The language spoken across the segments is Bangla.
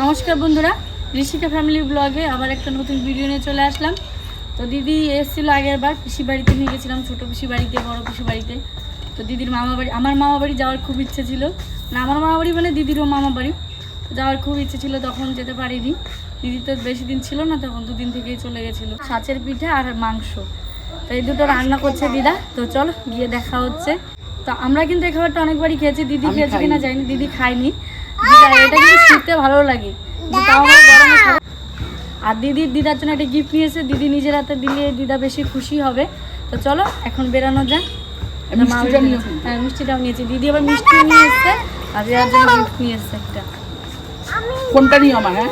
নমস্কার বন্ধুরা ঋষিকা ফ্যামিলি ব্লগে আবার একটা নতুন ভিডিও নিয়ে চলে আসলাম। তো দিদি এসেছিল আগের বার পিসি বাড়িতে নিয়ে গেছিলাম ছোটো পিসি বাড়িতে বড় পিসি বাড়িতে। তো দিদির মামা বাড়ি আমার মামা বাড়ি যাওয়ার খুব ইচ্ছে ছিল। না আমার মামা বাড়ি মানে দিদিরও মামা বাড়ি। যাওয়ার খুব ইচ্ছে ছিল তখন যেতে পারিনি। দিদি তো বেশি দিন ছিল না তখন দুদিন থেকেই চলে গেছিল। ছাঁচের পিঠা আর মাংস। তো এই দুটো রান্না করছে দিদা। তো চলো গিয়ে দেখা হচ্ছে। তো আমরা কিন্তু এই খাবারটা অনেকবারই খেয়েছি। দিদি খেয়েছে কিনা জানি দিদি খায়নি। দিদা এটা কিন্তু শুনতে ভালো লাগে। তাও আমার গরমে আর দিদির দিদার জন্য একটা গিফট নিয়েছে। দিদি নিজের হাতে দিলে দিদা বেশি খুশি হবে। তো চলো এখন বেরানো যাক। হ্যাঁ মিষ্টিটাও নিয়েছি। দিদি আবার মিষ্টিও নিয়ে এসছে। আর দিদার জন্য গিফট নিয়ে এসছে একটা। ফোনটা নিও আমার হ্যাঁ?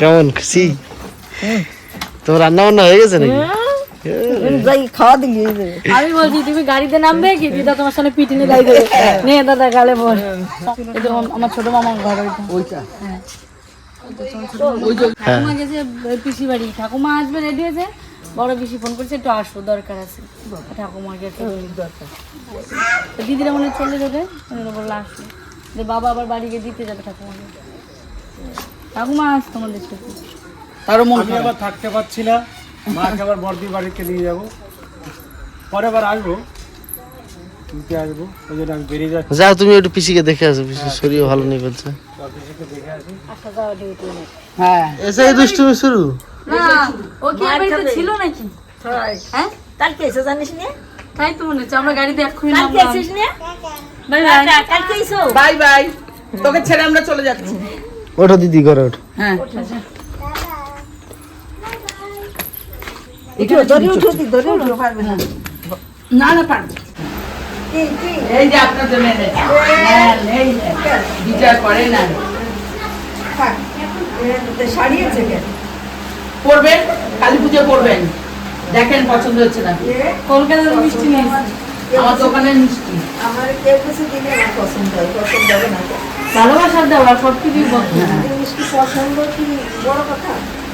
কেমন? খুশি? তোমার রান্না বান্না হয়ে গেছে নাকি? আমি বলছি তুমি গাড়িতে নামবে কি? দিদা তোমার সামনে পিটি নিয়ে গাড়ি দেবে নিয়ে দাদা গালে বল। আমার ছোট ঘর ওইটা। হ্যাঁ। ঠাকুমা গেছে পিসি বাড়ি। ঠাকুমা আসবে রেডি আছে বড় পিসি ফোন করছে একটু আসো দরকার আছে। ঠাকুমার গেছে। তো দিদিরা মনে চলে যাবে। বলল আসো। বাবা আবার বাড়ি গিয়ে দিতে যাবে ঠাকুমাকে। ঠাকুমা আস তোমাদের সাথে তারও মন আমি আবার থাকতে পারছি না। মাকে আবার বর্দির বাড়িতে নিয়ে যাব। পরের বার আসব। নিতে আসব। ওই জন্য আমি বেরিয়ে যাচ্ছি। যাও তুমি একটু পিসিকে দেখে আসো। শরীর ভালো নেই বলছে। ডিউটি হ্যাঁ। এসে দুষ্টুমি শুরু? না ও কি বাড়িতে ছিল নাকি? হ্যাঁ? কালকে এসো জানিস নে? তাই তো মনে হচ্ছে আমরা গাড়িতে এক্ষুনি কালকে নে? Bye bye. কালকে এসো বাই বাই। তোকে ছেড়ে আমরা চলে যাচ্ছি। ওঠো দিদি করে ওঠো। হ্যাঁ। উঠো ধরে উঠো দি উঠো। পারবে না। না না পারবে কি কি? এই যে আপনার জন্য এনেছি। নেন, এই নেন। বিচার করে না। সারিয়েছে কে? পড়বেন কালী পুজো করবেন দেখেন পছন্দ হচ্ছে না। কলকাতার মিষ্টি নিয়ে আমার দোকানের মিষ্টি। আমার কেউ কিছু দিলে না পছন্দ হয় পছন্দ হবে না ভালোবাসার দেওয়া সব কিছুই বলতে জিনিস কি পছন্দ কি? বড় কথা। হ্যাঁ।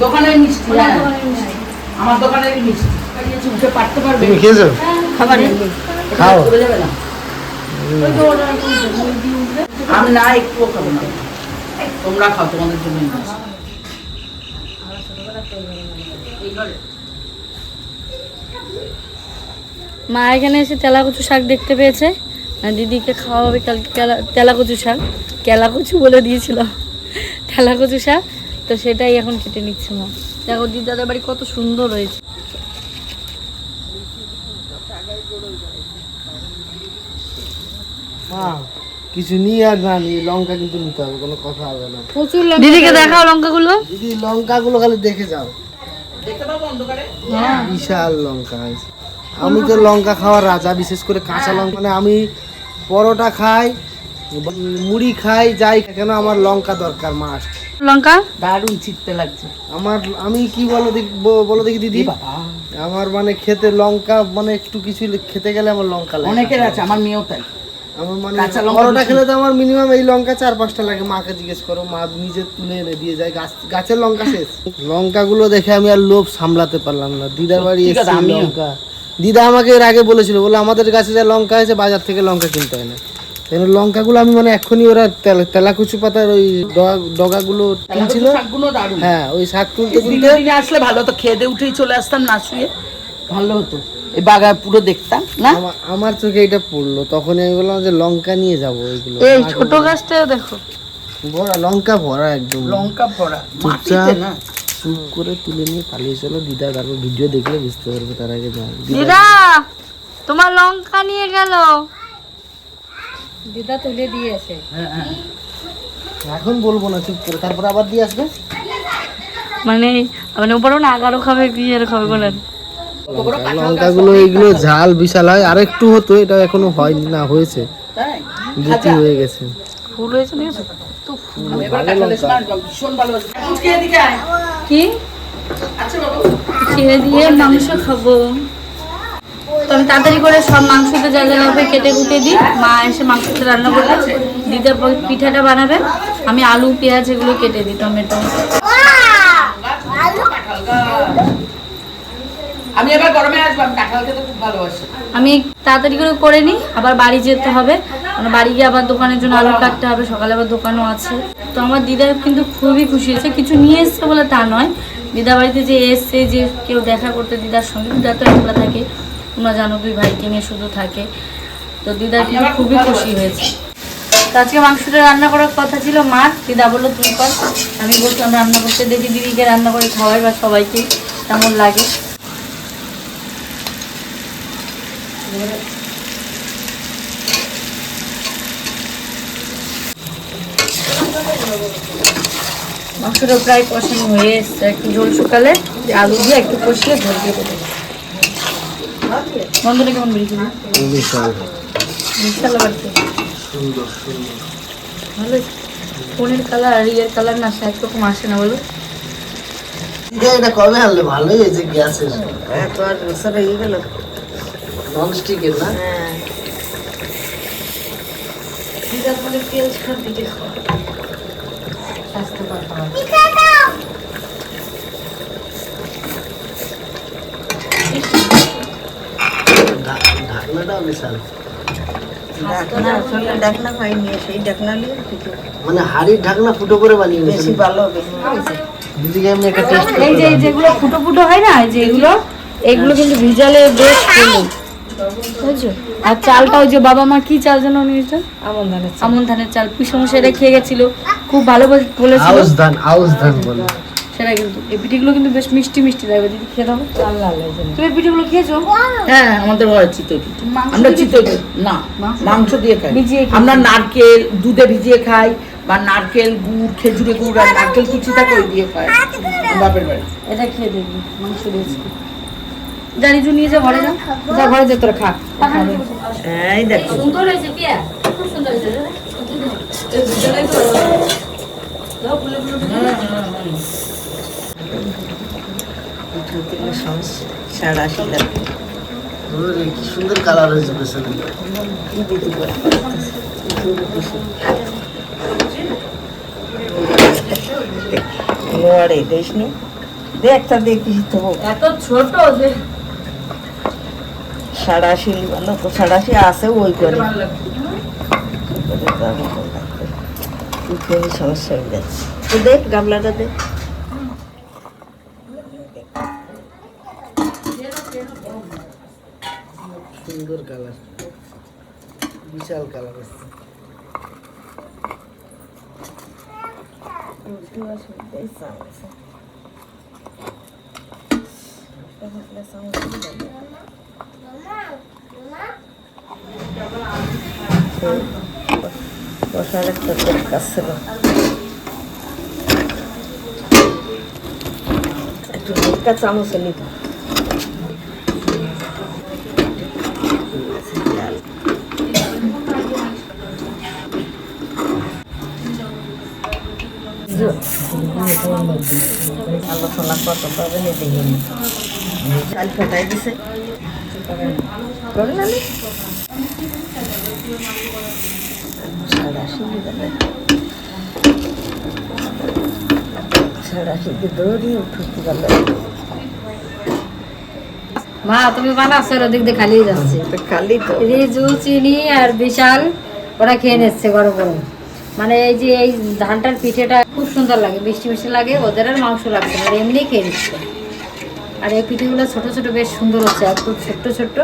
দোকানের মিষ্টি। আমার দোকানের মিষ্টি। চুপকে পারতে পারবে? তুমি খেয়েছো? খাবার খাও। চলে যাবে না। আমি না একটুও খাব না। তোমরা খাও তোমাদের জন্য মা এখানে এসে তেলাকুচু শাক দেখতে পেয়েছে। আর দিদিকে খাওয়াবে কালকে কেলা- তেলাকুচু শাক। কেলাকুচু বলে দিয়েছিল তেলাকুচু শাক তো সেটাই এখন কেটে নিচ্ছে মা। দেখো দিদাদের বাড়ি কত সুন্দর হয়েছে। কিছু নিয়ে আর না নিয়ে লঙ্কা কিন্তু নিতে হবে কোনো কথা হবে না। প্রচুর দিদিকে দেখাও লঙ্কাগুলো। দিদি লঙ্কা গুলো খালি দেখে যাও। দেখতে পাবো অন্ধকারে? বিশাল লঙ্কা আমি তো লঙ্কা খাওয়ার রাজা বিশেষ করে কাঁচা লঙ্কা। মানে আমি পরোটা খাই মুড়ি খাই যাই কেন আমার লঙ্কা দরকার মাস্ট লঙ্কা? দারুণ ছিটতে লাগছে। আমার আমি কি বলো দেখি বলো দেখি দিদি। আমার মানে খেতে লঙ্কা মানে একটু কিছু খেতে গেলে আমার লঙ্কা লাগে। অনেকের আছে আমার মেয়েও তাই। আমার মানে কাঁচা পরোটা খেলে তো আমার মিনিমাম এই লঙ্কা চার পাঁচটা লাগে। মাকে জিজ্ঞেস করো মা নিজে তুলে এনে দিয়ে যায়। গাছ গাছের লঙ্কা শেষ। লঙ্কাগুলো দেখে আমি আর লোভ সামলাতে পারলাম না। দিদার বাড়ি এসে। লঙ্কা। দিদা আমাকে এর আগে বলেছিল বলে আমাদের গাছে যা লঙ্কা আছে বাজার থেকে লঙ্কা কিনতে হয় না। কেন লঙ্কাগুলো আমি মানে এক্ষুনি ওরা তেলা- তেলাকুচু পাতার ওই ডগাগুলো হ্যাঁ ওই শাক তুলতে তুলতে আসলে ভালো হতো। খেয়ে দিয়ে উঠেই চলে আসতাম না শুয়ে। ভালো হতো। এই বাগায় পুরো দেখতাম না? আমার চোখে এটা পড়ল। তখন আমি বললাম যে লঙ্কা নিয়ে যাব ওইগুলো। এই ছোট গাছটা দেখো। ভরা লঙ্কা ভরা একদম। লঙ্কা ভরা। মাটিতে চুপচাপ না? চুপ করে তুলে নিয়ে পালিয়ে চলো। দিদা তারপর ভিডিও দেখলে বুঝতে পারবে তার আগে দিদা তোমার লঙ্কা নিয়ে গেল। দিদা তুলে দিয়েছে। হ্যাঁ, হ্যাঁ। এখন বলব না চুপ করে তারপর আবার দিয়ে আসবে? মানে মানে উপরেও না আগারও খাবে কি এর খাবে বলেন? লঙ্কাগুলো এইগুলো ঝাল বিশাল হয়। আর একটু হতো এটা এখনও হয়নি না হয়েছে। তাই? গুটি হয়ে গেছে। ফুল হয়েছে দেখেছ কি? আচ্ছা বাবু। খেয়ে দিয়ে মাংস খাব। তো আমি তাড়াতাড়ি করে সব মাংসটা যা যা লাগবে কেটে কুটে দিই। মা এসে মাংসটা রান্না করবে। দিতে পিঠাটা বানাবে। আমি আলু পেঁয়াজ এগুলো কেটে দিই টমেটো। আমি এবার গরমে আসব আমি কাঁঠাল খেতে খুব ভালোবাসি। আমি তাড়াতাড়ি করে করে নিই আবার বাড়ি যেতে হবে। বাড়ি গিয়ে আবার দোকানের জন্য আলু কাটতে হবে সকালে আবার দোকানও আছে। তো আমার দিদা কিন্তু খুবই খুশি হয়েছে। কিছু নিয়ে এসছে বলে তা নয়। দিদা বাড়িতে যে এসছে যে কেউ দেখা করতে দিদার সঙ্গে দিদা তো একলা থাকে। তোমরা জানো দুই ভাইকে নিয়ে শুধু থাকে। তো দিদা কিন্তু খুবই খুশি হয়েছে। তো আজকে মাংসটা রান্না করার কথা ছিল মার দিদা বলল তুই কর। আমি বলছিলাম রান্না করতে দেখি দিদিকে রান্না করে খাওয়াই বা সবাইকে কেমন লাগে? মাংসটা প্রায় কষানো হয়ে এসছে। একটু ঝোল শুকালে আলু দিয়ে একটু কষিয়ে দিয়ে দেবো। বন্ধুটা কেমন বেরিয়েছিল বিশাল বিশাল বাড়িতে ভালো ফোনের কালার আর ইয়ের কালার না সে একরকম আসে না বলো। এটা কবে আনলে? ভালোই হয়েছে গ্যাসের। এত আট বছর হয়ে গেল। নন না? হ্যাঁ। মানে হাড়ির ঢাকনা ফুটো করে বানিয়ে বেশি ভালো দিদিকে আমি একটা টেস্ট এই যে যেগুলো ফুটো ফুটো হয় না এই এগুলো এগুলো কিন্তু ভিজালে বেশ ভালো বুঝছ? আর চালটা ওই যে বাবা মা কি চাল যেন নিয়েছে আমন ধানের আমন ধানের চাল। পিসমশাইরা খেয়ে গেছিল। খুব ভালো বলে- বলেছিল। ধান আউশ ধান বলে। সেটা কিন্তু। এই পিঠিগুলো কিন্তু বেশ মিষ্টি মিষ্টি লাগবে দিদি খেয়ে দাও লাল লাল তুমি পিঠিগুলো খেয়েছো? হ্যাঁ আমাদের ঘরে চিতই পিঠে। আমরা চিতই না মাংস দিয়ে খাই। ভিজিয়ে আমরা নারকেল দুধে ভিজিয়ে খাই বা নারকেল গুড় খেজুরে গুড় আর নারকেল কুচি থাকে ওই দিয়ে খাই? বাপের বাড়ি। এটা খেয়ে দেখবি মাংস দিয়েছি জানি জু নিয়ে যা ঘরে যা। যা ঘরে যে তোরা খা। এই দেখো। সুন্দর হয়েছে পিয়া খুব সুন্দর হয়েছে শিলা ওরে, কি সুন্দর কালার হয়েছে পেছনে। লোয়ারে দেশ দেখটা দেখিস তো এত ছোট যে। সাড়াশি না তো সাড়াশি আছে ওই করে। ভালো সমস্যা হয়ে যাচ্ছে দেখ গামলাটা দেখ। বিশাল কালার হচ্ছে বসার একটা তোর কাজ ছিল একটু ঢোকা চামচ নিত আলোচনা চাল ফেটাই দিছে। মা তুমি বানাচ্ছো ওদিক দিয়ে খালিয়ে যাচ্ছে। খালি তো। রিজু চিনি আর বিশাল ওরা খেয়ে নিচ্ছে গরম গরম। মানে এই যে এই ধানটার পিঠেটা খুব সুন্দর লাগে মিষ্টি মিষ্টি লাগে ওদের আর মাংস লাগছে আর এমনি খেয়ে নিচ্ছে। আর এই পিঠেগুলো ছোট ছোট বেশ সুন্দর হচ্ছে একটু ছোট্ট ছোট্ট।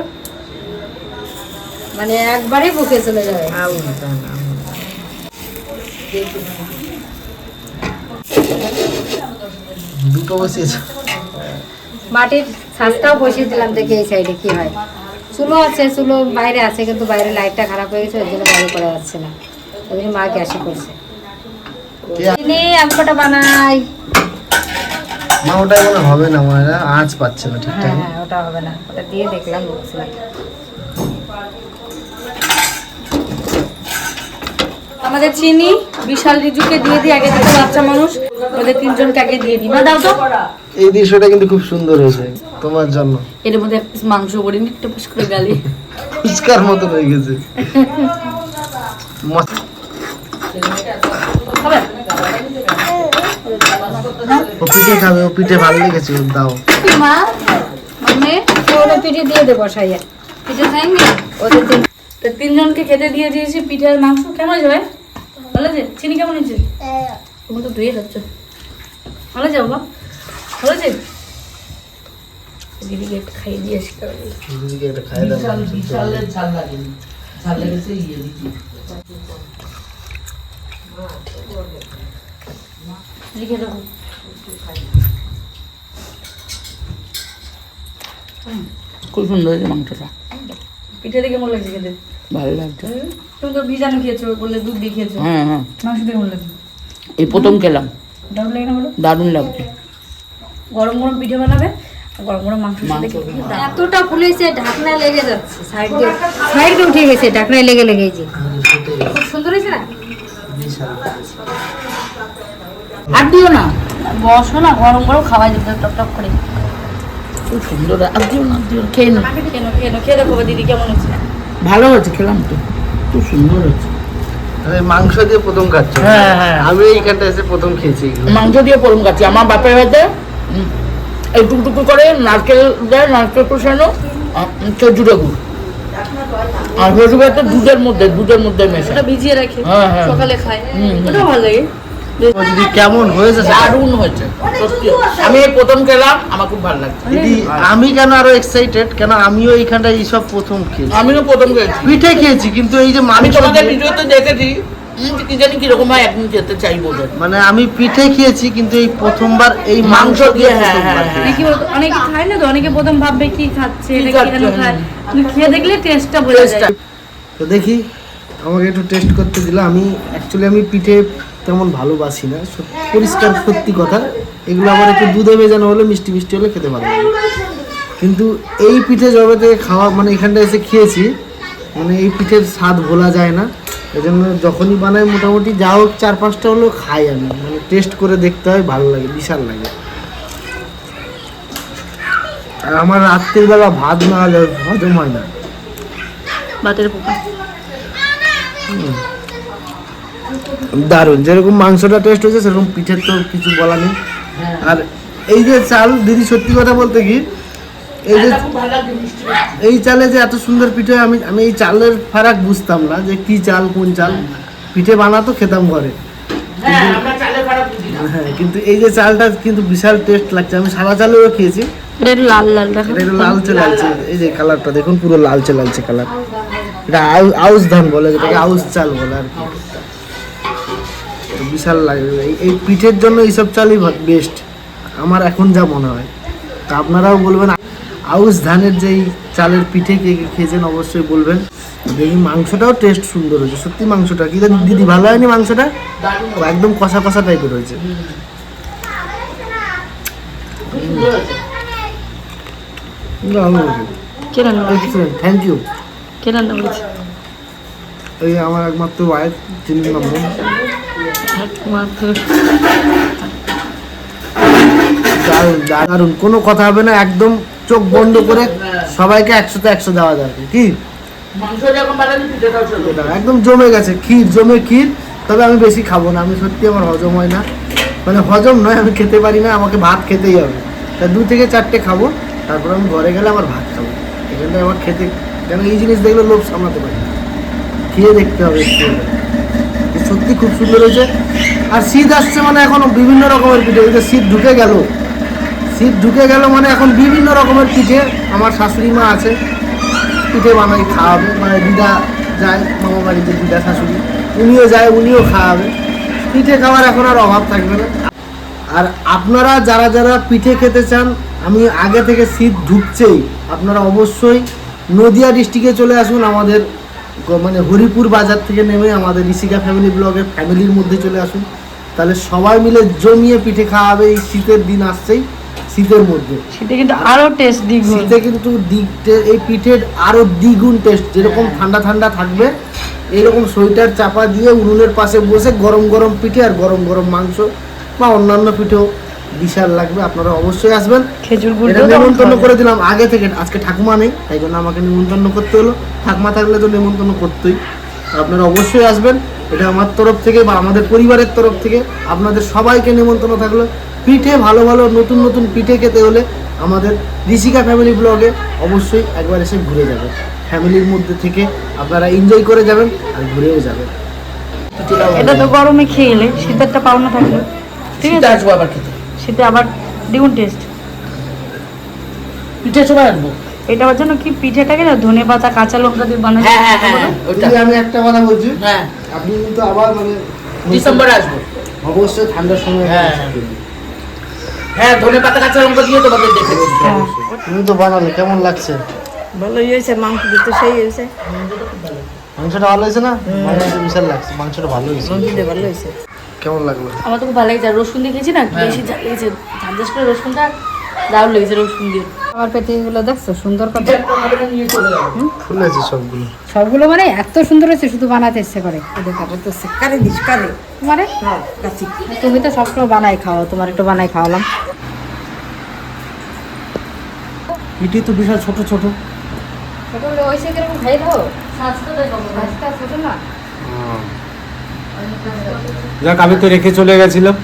মানে একবারে বুকে চলে যাবে আউল দুটো বসিয়েছে? মাটির ছাঁচটাও বসিয়ে দিলাম দেখে এই সাইডে কি হয়। চুলো আছে চুলো বাইরে আছে কিন্তু বাইরে লাইটটা খারাপ হয়ে গেছে ওই জন্য বাইরে করা যাচ্ছে না। ওই মা গ্যাসে করছে। চিনি আমি কটা বানাই। মা ওটা মনে হবে না মনে হয় আঁচ পাচ্ছে না হ্যাঁ ঠিকঠাক। হ্যাঁ ওটা হবে না। ওটা দিয়ে দেখলাম বুঝলাম আমাদের চিনি বিশাল রিজুকে দিয়ে দিই আগে থেকে বাচ্চা মানুষ। ওদের তিনজন কাকে দিয়ে দিই। না দাও তো। এই দৃশ্যটা কিন্তু খুব সুন্দর হয়েছে তোমার জন্য। এর মধ্যে এক মাংস ভরে নি টপাস করে গালি। ফুচকার মতো হয়ে গেছে। ও পিঠে খাবে ও পিঠে ভালো লেগেছে দাও। মা মানে ওরা পিঠে দিয়ে দেবো সাইয়া। পিঠে খাইনি ওদের তিন তো তিনজনকে খেতে দিয়ে দিয়েছি পিঠে আর মাংস। কেমন হয়েছে ভাই? ভালো আছে চিনি কেমন হয়েছে? তুমি তো ধুয়ে খাচ্ছ। ভালো আছে বাবা? ভালো আছে দিদিকে একটু খাইয়ে দিয়ে আসি দিদিকে একটা খাইয়ে দাও বিশাল বিশালের ঝাল লাগেনি। ঝাল লেগেছে ইয়ে দিচ্ছি। লিখে দেবো। খুব সুন্দর হয়েছে মাংসটা। পিঠে দেখে মনে লাগছে খেতে। ভালো লাগছে। তুমি তো ভিজানো খেয়েছো বললে দুধ দিয়ে খেয়েছো। হ্যাঁ হ্যাঁ। মাংস দিয়ে মনে লাগছে। এই প্রথম খেলাম। দারুণ লাগে না বলো? দারুণ লাগছে। গরম গরম পিঠে বানাবে গরম গরম মাংস। এতটা ফুলেছে ঢাকনা লেগে যাচ্ছে সাইড দিয়ে। সাইড দিয়ে উঠে গেছে ঢাকনায় লেগে লেগে যে। খুব সুন্দর হয়েছে না? আর দিও না। বসো না গরম গরম খাওয়া যেতে করে। খুব সুন্দর আর দিও না দিও না। খেয়ে না কেন কেন খেয়ে দেখো দিদি কেমন হচ্ছে ভালো হয়েছে খেলাম তো। খুব সুন্দর হয়েছে আরে মাংস দিয়ে প্রথম খাচ্ছ? হ্যাঁ, হ্যাঁ। আমি এইখানটা এসে প্রথম খেয়েছি মাংস দিয়ে কাছি আমার বাপের হাতে এই টুকটুকু করে নারকেল দেয় নারকেল কোষানো খেজুরে গুড়। আর একটা দুধের মধ্যে দুধের মধ্যে মেশে ওটা ভিজিয়ে রাখে হ্যাঁ, হ্যাঁ। সকালে হুম। ভালো লাগে। দিদি কেমন হয়েছে? দারুণ হয়েছে আমি এই প্রথম খেলাম আমার খুব ভালো লাগছে। দিদি আমি কেন আরও এক্সাইটেড কেন আমিও এইখানটা এইসব প্রথম খেয়েছি? আমিও প্রথম খেয়েছি। পিঠে খেয়েছি কিন্তু এই যে আমি মাংস তোমাদের ভিডিওতে দেখেছি কি জানি কীরকম হয় একদিন খেতে চাইব মানে আমি পিঠে খেয়েছি কিন্তু এই প্রথমবার এই মাংস দিয়ে হ্যাঁ, হ্যাঁ, কি অনেকে খায় না তো অনেকে প্রথম ভাববে কি খাচ্ছে এটা খাচ্ছে, কেন খায় খেয়ে দেখলে টেস্টটা বোঝা যায়। তো দেখি আমাকে একটু টেস্ট করতে দিল। আমি অ্যাকচুয়ালি আমি পিঠে তেমন ভালোবাসি না পরিষ্কার সত্যি কথা। এগুলো আমার একটু দুধে ভেজানো হলে মিষ্টি মিষ্টি হলে খেতে ভালো লাগে কিন্তু এই পিঠে জবে থেকে খাওয়া মানে এখানটা এসে খেয়েছি মানে এই পিঠের স্বাদ ভোলা যায় না। এই জন্য যখনই বানাই মোটামুটি যা হোক চার পাঁচটা হলেও খাই আমি। মানে টেস্ট করে দেখতে হয় ভালো লাগে বিশাল লাগে। আর আমার রাত্রির বেলা ভাত না হলে হজম হয় না। পোকা। দারুণ যেরকম মাংসটা টেস্ট হয়েছে সেরকম পিঠের তো কিছু বলা নেই। আর এই যে চাল দিদি সত্যি কথা বলতে কি এই যে এই চালে যে এত সুন্দর পিঠে আমি আমি এই চালের ফারাক বুঝতাম না যে কি চাল কোন চাল। পিঠে বানাতো খেতাম ঘরে। হ্যাঁ হ্যাঁ কিন্তু এই যে চালটা কিন্তু বিশাল টেস্ট লাগছে। আমি সাদা চালেও খেয়েছি। লাল লাল দেখো। লালচে লালচে এই যে কালারটা দেখুন পুরো লালচে লালচে কালার এটা আউ- আউশ ধান বলে যেটাকে আউশ চাল বলে আর কি। বিশাল লাগে। এই- এই পিঠের জন্য এইসব চালই বেস্ট আমার এখন যা মনে হয়। তা আপনারাও বলবেন আউশ ধানের যেই চালের পিঠে কে কে খেয়েছেন অবশ্যই বলবেন। দেখি মাংসটাও টেস্ট সুন্দর হয়েছে। সত্যি মাংসটা কি দিদি ভালো হয়নি মাংসটা? একদম কষা কষা টাইপের হয়েছে। থ্যাংক ইউ কে রান্না করেছে? এই আমার একমাত্র ওয়াইফ চিনি নাম্বার দারুণ। কোনো কথা হবে না একদম চোখ বন্ধ করে সবাইকে একশোতে একশো দেওয়া যাবে কি? একদম জমে গেছে। ক্ষীর জমে ক্ষীর তবে আমি বেশি খাব না। আমি সত্যি আমার হজম হয় না। মানে হজম নয় আমি খেতে পারি না আমাকে ভাত খেতেই হবে। তা দু থেকে চারটে খাব তারপর আমি ঘরে গেলে আমার ভাত খাব। এখানটায় আমার খেতে কেন এই জিনিস দেখলে লোভ সামলাতে পারি না। খেয়ে দেখতে হবে একটু। সত্যি খুব সুন্দর হয়েছে। আর শীত আসছে মানে এখন বিভিন্ন রকমের পিঠে। শীত ঢুকে গেল শীত ঢুকে গেল মানে এখন বিভিন্ন রকমের পিঠে আমার শাশুড়ি মা আছে। পিঠে বানাই, খাওয়াবে। মানে দিদা যায় মামা বাড়িতে দিদা শাশুড়ি। উনিও যায়, উনিও খাওয়াবে। পিঠে খাওয়ার এখন আর অভাব থাকবে না। আর আপনারা যারা যারা পিঠে খেতে চান, আমি আগে থেকে শীত ঢুকছেই। আপনারা অবশ্যই নদিয়া ডিস্ট্রিক্টে চলে আসুন। আমাদের মানে হরিপুর বাজার থেকে নেমে আমাদের ঋষিকা ফ্যামিলি ব্লগের ফ্যামিলির মধ্যে চলে আসুন। তাহলে সবাই মিলে জমিয়ে পিঠে খাওয়াবে। এই শীতের দিন আসছেই। শীতের মধ্যে। শীতে কিন্তু আরও টেস্ট দ্বিগুণ। শীতে কিন্তু দিক- এই পিঠের আরও দ্বিগুণ টেস্ট যেরকম ঠান্ডা ঠান্ডা থাকবে এরকম সোয়েটার চাপা দিয়ে উনুনের পাশে বসে গরম গরম পিঠে আর গরম গরম মাংস বা অন্যান্য পিঠেও বিশাল লাগবে আপনারা অবশ্যই আসবেন। খেজুর গুড় এটা নেমন্তন্ন করে দিলাম আগে থেকে আজকে ঠাকুমা নেই তাই জন্য আমাকে নিমন্ত্রণ করতে হলো। ঠাকুমা থাকলে তো নিমন্ত্রণ করতেই। আপনারা অবশ্যই আসবেন এটা আমার তরফ থেকে বা আমাদের পরিবারের তরফ থেকে আপনাদের সবাইকে নিমন্ত্রণ থাকল। পিঠে ভালো ভালো নতুন নতুন পিঠে খেতে হলে আমাদের ঋষিকা ফ্যামিলি ব্লগে অবশ্যই একবার এসে ঘুরে যাবেন ফ্যামিলির মধ্যে থেকে আপনারা এনজয় করে যাবেন আর ঘুরেও যাবেন। এটা তো গরমে খেয়ে এলে শীতেরটা পাওনা থাকল ঠিক আছে? আসব আবার খেতে। শীতে আবার দ্বিগুণ টেস্ট পিঠে সময় আসব এটা ওর জন্য কি পিঠেটাকে না? ধনে পাতা কাঁচা লঙ্কা দিয়ে বানানো হ্যাঁ হ্যাঁ হ্যাঁ হ্যাঁ, ওইটা। যদি আমি একটা কথা বলছি। হ্যাঁ। আপনি কিন্তু আবার মানে ডিসেম্বরে আসব। অবশ্যই ঠান্ডার সময় হ্যাঁ। হ্যাঁ ধনে পাতা কাঁচা লঙ্কা দিয়ে তোমাদের দেখেছি হ্যাঁ তুমি তো বানালে কেমন লাগছে? ভালোই হয়েছে মাংস দিতে সেই হয়েছে। মাংসটা ভালো হয়েছে না? মাংসটা বিশাল লাগছে মাংসটা ভালো হয়েছে। ভালো হয়েছে। কেমন লাগল? আমার তো খুব ভালো লেগেছে আর রসুন দিয়ে গেছি না বেশি ঝাল লেগেছে ঝাল। করে রসুনটা দারুণ লেগেছে রসুন দিয়ে। আমার পেটিগুলো দেখছ? সুন্দর কত নিয়ে চলে যাব? ফুলেছে সবগুলো। সবগুলো মানে এত সুন্দর হয়েছে শুধু বানাতে ইচ্ছে করে। এটা তো কারে দিস কারে মানে? হ্যাঁ তুমি তো সবসময় বানাই খাও তোমার একটু বানাই খাওয়ালাম। পিঠে তো বিশাল ছোট ছোট। ছোটগুলো ওই সে কীরকম খাই দাও। ছোট না? যাক আমি তো রেখে চলে গেছিলাম।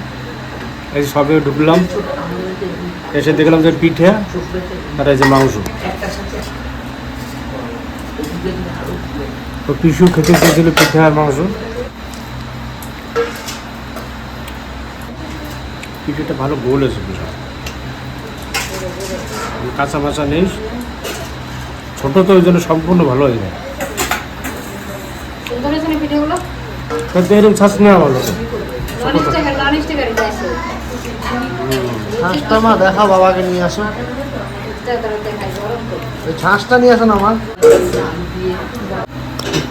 এই সবে ঢুকলাম। এসে দেখলাম যে পিঠে আর এই যে মাংস। তো পিসু খেতে চেয়েছিল পিঠে আর মাংস। পিঠেটা ভালো গোল আছে পিঠা কাঁচা মাচা নেই। ছোটো তো ওই জন্য সম্পূর্ণ ভালো হয়ে যায় এরকম ছাঁচ নেওয়া ভালো। ছাঁচটা মা দেখা বাবাকে নিয়ে আসো। ওই ছাঁচটা নিয়ে আসো না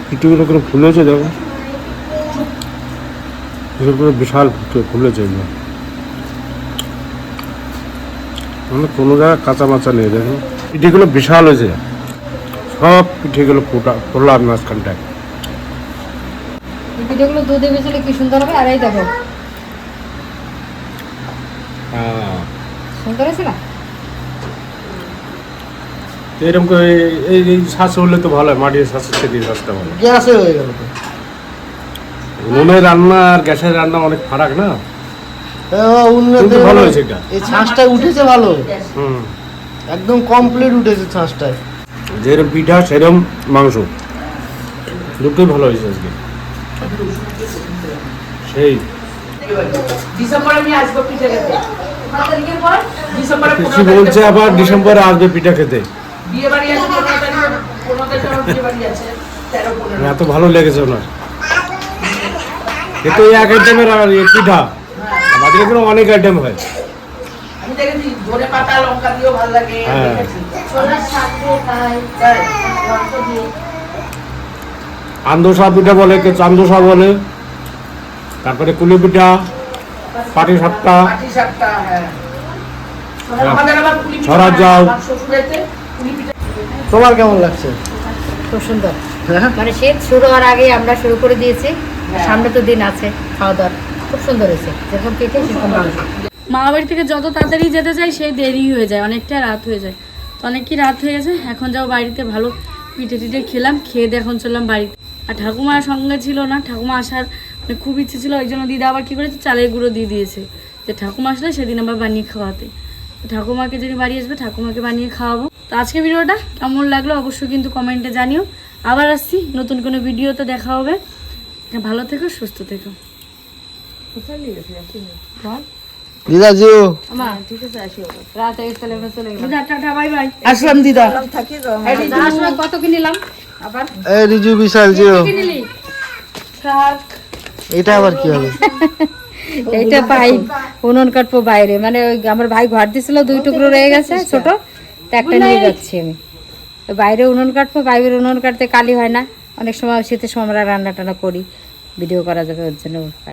পিঠেগুলো করে ফুলেছে দেখো। এগুলো বিশাল ফুলেছে এগুলো। মানে কোনো জায়গায় কাঁচা মাচা নেই দেখো। পিঠেগুলো বিশাল হয়েছে। সব পিঠেগুলো ফোটা ফোলার মাঝখানটায়। এই পিঠেগুলো দুধে বেচলে কি সুন্দর হবে? আর এই দেখো। সুন্দর হয়েছে না? এরকম করে এই- এই শ্বাস হলে তো ভালো হয় মাটির শ্বাসের থেকে শ্বাসটা ভালো। গ্যাসে হয়ে গেল তো। উনুনের রান্না আর গ্যাসের রান্না অনেক ফারাক না? এ বাবা, ভালো হয়েছে এটা। এই ছাঁচটা উঠেছে ভালো। হুম। একদম কমপ্লিট উঠেছে ছাঁচটায় যেরকম পিঠা সেরকম মাংস। দুটোই ভালো হয়েছে আজকে। সেই। ডিসেম্বরে আমি আসব পিঠে খেতে। ডিসেম্বরে বলছে আবার ডিসেম্বরে আসবে পিঠা খেতে। এত ভালো লেগেছে ওনার। এতে এক আইটেমের পিঠা। আমাদের এখানে অনেক আইটেম হয়। হ্যাঁ। আন্দোসা পিঠা বলে চান্দোসা বলে তারপরে কুলি পিঠা পাটি সাপটা। পাটি হ্যাঁ। হ্যাঁ। পুলি পিঠা তোমার কেমন লাগছে? খুব সুন্দর। হ্যাঁ। মানে শীত শুরু হওয়ার আগে আমরা শুরু করে দিয়েছি। সামনে তো দিন আছে খাওয়া দাওয়ার। খুব সুন্দর হয়েছে। যেরকম পিঠে সেরকম মামা বাড়ি থেকে যত তাড়াতাড়ি যেতে চাই সেই দেরি হয়ে যায়। অনেকটা রাত হয়ে যায়। তো অনেকই রাত হয়ে গেছে। এখন যাও বাড়িতে ভালো পিঠে টিঠে খেলাম। খেয়ে দিয়ে এখন চললাম বাড়িতে। আর ঠাকুমার সঙ্গে ছিল না। ঠাকুমা আসার খুব ইচ্ছে ছিল ওই জন্য দিদা আবার কী করেছে? চালের গুঁড়ো দিয়ে দিয়েছে যে ঠাকুমা আসলে সেদিন আবার বানিয়ে খাওয়াতে। ঠাকুমাকে যিনি বাড়ি আসবে ঠাকুমাকে বানিয়ে খাওয়াবো। তো আজকে ভিডিওটা কেমন লাগল অবশ্যই কিন্তু কমেন্টে জানিও। আবার আসছি নতুন কোনো ভিডিওতে দেখা হবে। ভালো থেকো সুস্থ থেকো। দিদা জিও। রাত তাহলে আমরা চলে গেলাম দিদা টাটা বাই বাই। আসলাম দিদা। কত কিনিলাম? আবার? এই রিজু বিশাল জিও। কিনিলি? এটা আবার কি হবে? এটা পাই উনুন কাটবো বাইরে। মানে ওই আমার ভাই ঘর দিছিল দুই টুকরো রয়ে গেছে ছোট। তা একটা নিয়ে যাচ্ছি আমি। তো বাইরে উনুন কাটবো বাইরের উনুন কাটতে কালি হয় না। অনেক সময় শীতের সময় আমরা রান্না টান্না করি। ভিডিও করা যাবে ওর জন্য।